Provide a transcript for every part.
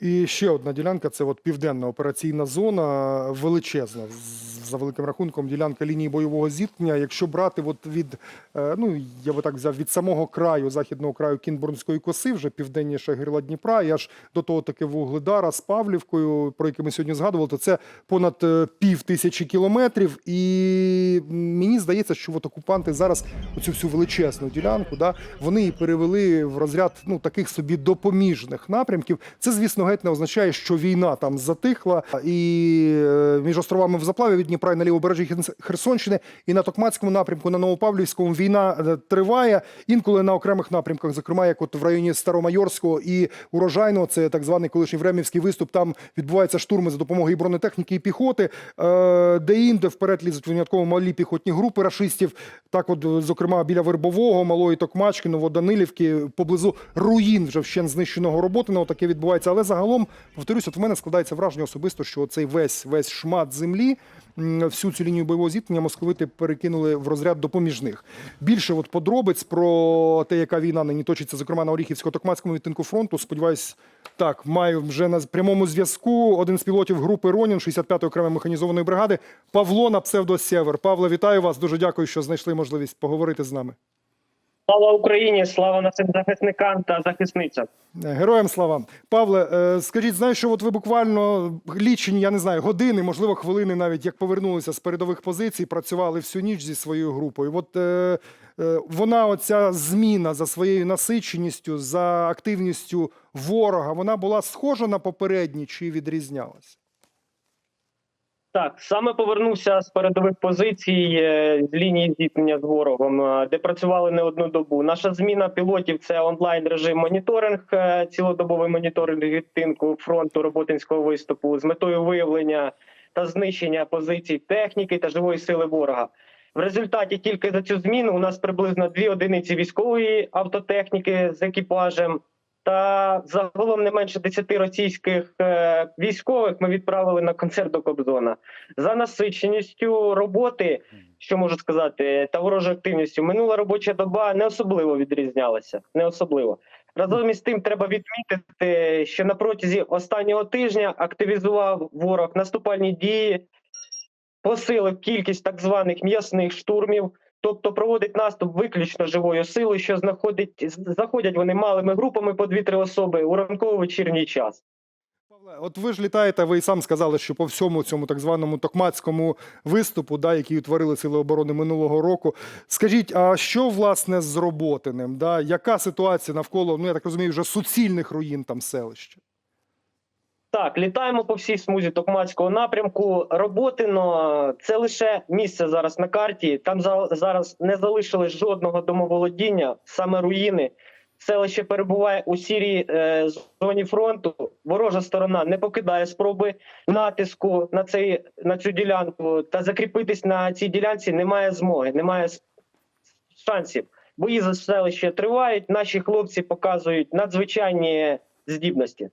І ще одна ділянка це от південна операційна зона, величезна. За великим рахунком, ділянка лінії бойового зіткнення. Якщо брати от від, е, ну я би так взяв, від самого краю, західного краю Кінбурнської коси, вже південніше гирла Дніпра, і аж до того таки Вугледара з Павлівкою, про яке ми сьогодні згадували, то це понад е, пів тисячі кілометрів. І мені здається, що от окупанти зараз оцю всю величезну ділянку, да, вони її перевели в розряд ну, таких собі допоміжних напрямків. Це, звісно, геть не означає, що війна там затихла. І е, між островами в заплаві від Дніпра і на лівобережжі Херс- Херсонщини, і на Токмацькому напрямку, на Новопавлівському війна е, триває. Інколи на окремих напрямках, зокрема, як от в районі Старомайорського і Урожайного, це так званий колишній Времівський виступ. Там відбуваються штурми за допомогою бронетехніки і піхоти. Е, Де інде вперед лізуть винятково малі піхотні групи рашистів. Так, от, е, зокрема, біля Вербового, Малої Токмачки, Новоданилівки, поблизу руїн вже вщен знищеного роботиного таке відбувається. Але загалом, повторюсь, от в мене складається враження особисто, що цей весь весь шмат землі, всю цю лінію бойового зіткнення московити перекинули в розряд допоміжних. Більше от подробиць про те, яка війна нині точиться, зокрема на Оріхівсько-Токмацькому відтинку фронту. Сподіваюсь, так маю вже на прямому зв'язку один з пілотів групи Ронін 65-ї окремої механізованої бригади Павло на псевдо Сєвер. Павло, вітаю вас. Дуже дякую, що знайшли можливість поговорити з нами. Слава Україні! Слава нашим захисникам та захисницям! Героям слава. Павле, е, скажіть, знаю, що от ви буквально лічені, я не знаю, години, можливо, хвилини навіть як повернулися з передових позицій, працювали всю ніч зі своєю групою. От е, е, вона, оця зміна за своєю насиченістю, за активністю ворога, вона була схожа на попередні чи відрізнялась? Так, саме повернувся з передових позицій е, з лінії зіткнення з ворогом, е, де працювали не одну добу. Наша зміна пілотів це онлайн режим моніторинг, е, цілодобовий моніторинг відтинку фронту роботинського виступу з метою виявлення та знищення позицій техніки та живої сили ворога. В результаті тільки за цю зміну у нас приблизно дві одиниці військової автотехніки з екіпажем. Та загалом не менше 10 російських е, військових ми відправили на концерт до Кобзона. За насиченістю роботи, що можу сказати, та ворожою активністю, минула робоча доба не особливо відрізнялася. Не особливо. Разом із тим, треба відмітити, що на протязі останнього тижня активізував ворог наступальні дії, посилив кількість так званих м'ясних штурмів. Тобто проводить наступ виключно живою силою, що знаходить заходять вони малими групами по 2-3 особи у ранково-вечірній час. От ви ж літаєте, ви і сам сказали, що по всьому цьому так званому токмацькому виступу, да, який утворили Сили оборони минулого року. Скажіть, а що власне з Роботиним? Да? Яка ситуація навколо, ну я так розумію, вже суцільних руїн там селища? Так, літаємо по всій смузі Токмацького напрямку. Роботино це лише місце зараз на карті. Там за- зараз не залишилось жодного домоволодіння, саме руїни. Селище перебуває у сірій е, зоні фронту. Ворожа сторона не покидає спроби натиску на цей на цю ділянку та закріпитись на цій ділянці немає змоги, немає шансів. Бої за селище тривають. Наші хлопці показують надзвичайні здібності.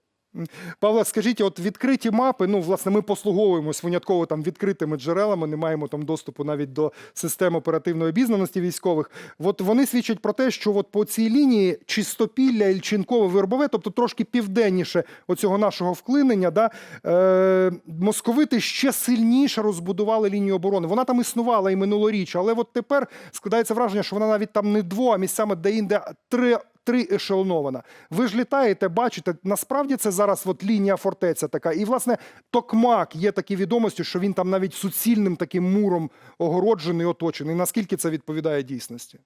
Павле, скажіть, от відкриті мапи, ну, власне, ми послуговуємось винятково там відкритими джерелами, не маємо там доступу навіть до систем оперативної обізнаності військових. От вони свідчать про те, що от по цій лінії чистопілля, Ільчинкове, Вербове, тобто трошки південніше оцього нашого вклинення, да, е, московити ще сильніше розбудували лінію оборони. Вона там існувала і минулоріч, але от тепер складається враження, що вона навіть там не дво, а місцями де-інде три три ешелонована. Ви ж літаєте, бачите, насправді це зараз от лінія фортеця така. І, власне, Токмак є такі відомості, що він там навіть суцільним таким муром огороджений, оточений. Наскільки це відповідає дійсності?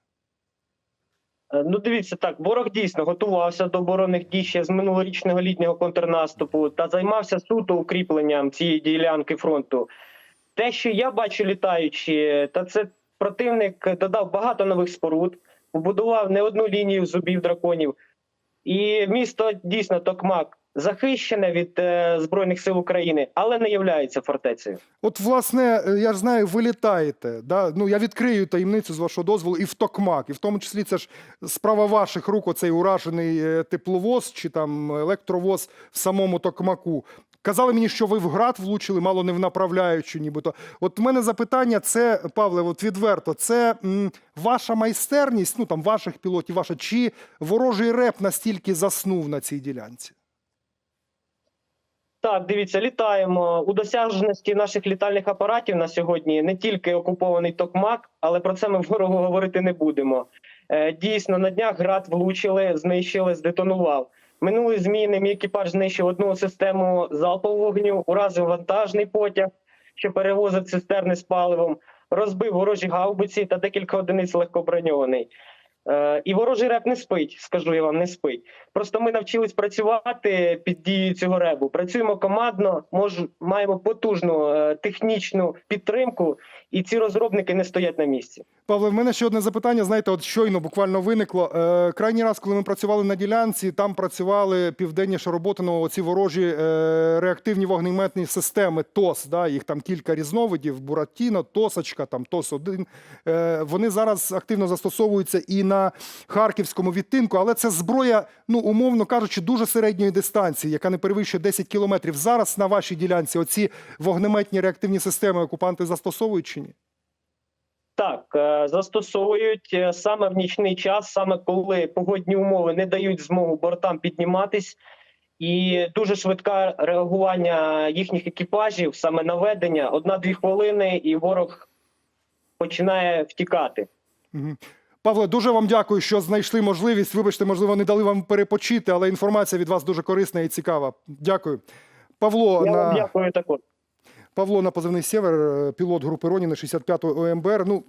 Е, Ну, дивіться так, ворог дійсно готувався до оборонних дій ще з минулорічного літнього контрнаступу та займався суто укріпленням цієї ділянки фронту. Те, що я бачу літаючи, та це противник додав багато нових споруд, побудував не одну лінію зубів драконів. І місто дійсно Токмак захищене від е, Збройних сил України, але не являється фортецею. От, власне, е, я ж знаю, ви літаєте. Да? Ну, я відкрию таємницю з вашого дозволу і в Токмак. І в тому числі це ж справа ваших рук, оцей уражений е, тепловоз чи там електровоз в самому Токмаку. Казали мені, що ви в град влучили, мало не в направляючу, нібито. От в мене запитання: це, Павле, от відверто, це м, ваша майстерність, ну там ваших пілотів, ваша, чи ворожий реп настільки заснув на цій ділянці? Так, дивіться, літаємо у досяжності наших літальних апаратів на сьогодні не тільки окупований Токмак, але про це ми ворогу говорити не будемо. Е, Дійсно, на днях град влучили, знищили, здетонував. Минулої зміни мій екіпаж знищив одну систему залпового вогню, уразив вантажний потяг, що перевозив цистерни з паливом, розбив ворожі гаубиці та декілька одиниць легкоброньований. Е, І ворожий реп не спить, скажу я вам, не спить. Просто ми навчились працювати під дією цього ребу. Працюємо командно, мож, маємо потужну е, технічну підтримку, і ці розробники не стоять на місці. Павле, в мене ще одне запитання. Знаєте, от щойно буквально виникло. Е, крайній раз, коли ми працювали на ділянці, там працювали південніше Роботиного оці ворожі е, реактивні вогнеметні системи ТОС. Да, їх там кілька різновидів: Буратіно, Тосочка, там ТОС-1. Е, вони зараз активно застосовуються і на харківському відтинку, але це зброя, ну умовно кажучи, дуже середньої дистанції, яка не перевищує 10 кілометрів. Зараз на вашій ділянці оці вогнеметні реактивні системи окупанти застосовують чи ні? Так, е, застосовують е, саме в нічний час, саме коли погодні умови не дають змогу бортам підніматись, і дуже швидке реагування їхніх екіпажів, саме наведення, одна-дві хвилини, і ворог починає втікати. Павле, дуже вам дякую, що знайшли можливість. Вибачте, можливо, не дали вам перепочити, але інформація від вас дуже корисна і цікава. Дякую. Павло Я вам на дякую також. Павло на позивний Сєвер, е, пілот групи Роніна 65-го ОМБР. Ну,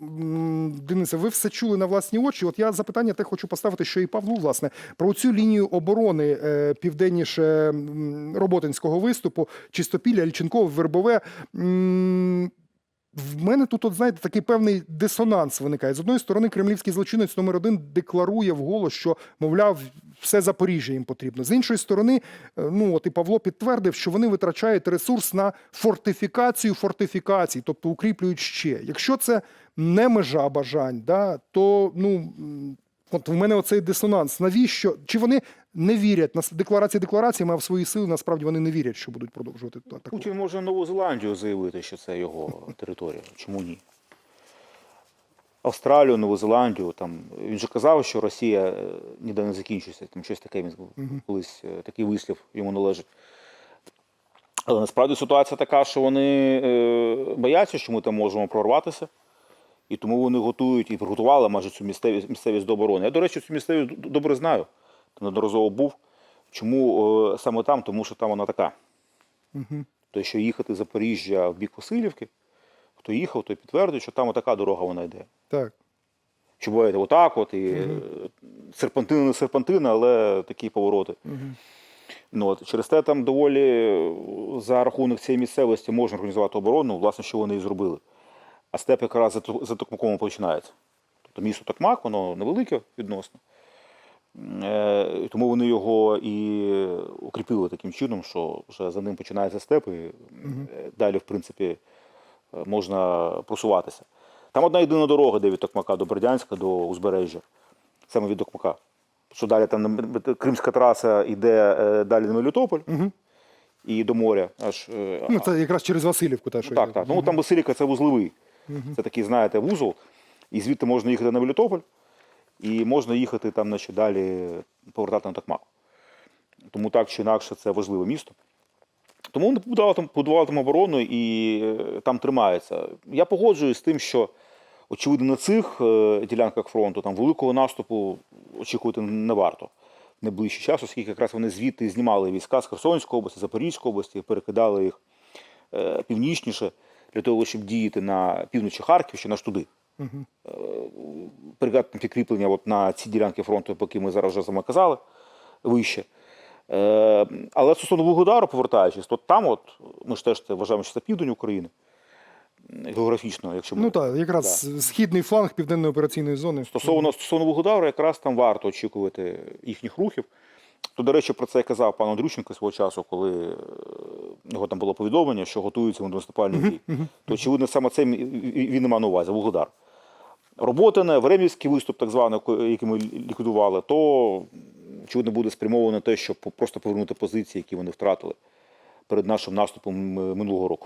Денисе, ви все чули на власні очі. От я запитання те хочу поставити, що і Павлу, власне, про цю лінію оборони е, південніше Роботинського виступу, Чистопілля, Ільченкове, Вербове. В мене тут, от, знаєте, такий певний дисонанс виникає. З одної сторони, кремлівський злочинець номер один декларує вголос, що, мовляв, все Запоріжжя їм потрібно. З іншої сторони, е, ну от і Павло підтвердив, що вони витрачають ресурс на фортифікацію фортифікацій, тобто укріплюють ще. Якщо це не межа бажань, да, то ну. От в мене оцей дисонанс. Навіщо? Чи вони не вірять на декларації деклараціями, а в свої сили насправді вони не вірять, що будуть продовжувати атаку? Путін може Нову Зеландію заявити, що це його територія. Чому ні? Австралію, Нову Зеландію. Там він же казав, що Росія е, ніде не закінчується. Там щось таке він колись е, такий вислів йому належить. Але насправді ситуація така, що вони е, бояться, що ми там можемо прорватися. І тому вони готують і приготували майже цю місцевість, місцевість до оборони. Я, до речі, цю місцевість добре знаю. Неодноразово був. Чому е, саме там? Тому що там вона така. То, що їхати з Запоріжжя в бік Васильівки, хто їхав, той підтвердить, що там така дорога вона йде. Так. Що буває отак, от, і е, серпантина не серпантина, але такі повороти. Ну, от, через те там доволі е, за рахунок цієї місцевості можна організувати оборону, власне, що вони і зробили. А степ якраз за Токмаком починається. Тобто місто Токмак, воно невелике відносно. Е, тому вони його і укріпили таким чином, що вже за ним починається степ, і е, далі, в принципі, е, можна просуватися. Там одна єдина дорога, де від Токмака до Бердянська, до узбережжя, саме від Токмака. Що далі там Кримська траса йде далі на Мелітополь і до моря. Аж, Ну, це якраз через Васильівку те, що так, йде. так. Ну там Василіка це вузловий. Це такий, знаєте, вузол. І звідти можна їхати на Мелітополь, і можна їхати там, значить, далі повертати на Токмак. Тому так чи інакше це важливе місто. Тому вони побудували там, побудували там оборону і е, там тримаються. Я погоджуюсь з тим, що очевидно на цих е, ділянках фронту там великого наступу очікувати не варто в найближчий час, оскільки якраз вони звідти знімали війська з Херсонської області, Запорізької області, перекидали їх е, північніше для того, щоб діяти на півночі Харківщини, аж туди. Е, Перекидати підкріплення от на ці ділянки фронту, поки ми зараз вже вами казали, вище. Е, але стосовно Вугледару, повертаючись, то там, от, ми ж теж вважаємо, що це південь України, географічно, якщо ми Ну так, якраз східний фланг південної операційної зони. Стосовно, стосовно Вугледару, якраз там варто очікувати їхніх рухів. То, до речі, про це казав пан Андрющенко свого часу, коли е, його там було повідомлення, що готуються до наступальних дій. То, очевидно, саме це він не мав на увазі, Вугледар. Роботине, Времівський виступ, так званий, який ми ліквідували, то, очевидно, буде спрямовано на те, щоб просто повернути позиції, які вони втратили перед нашим наступом е, минулого року.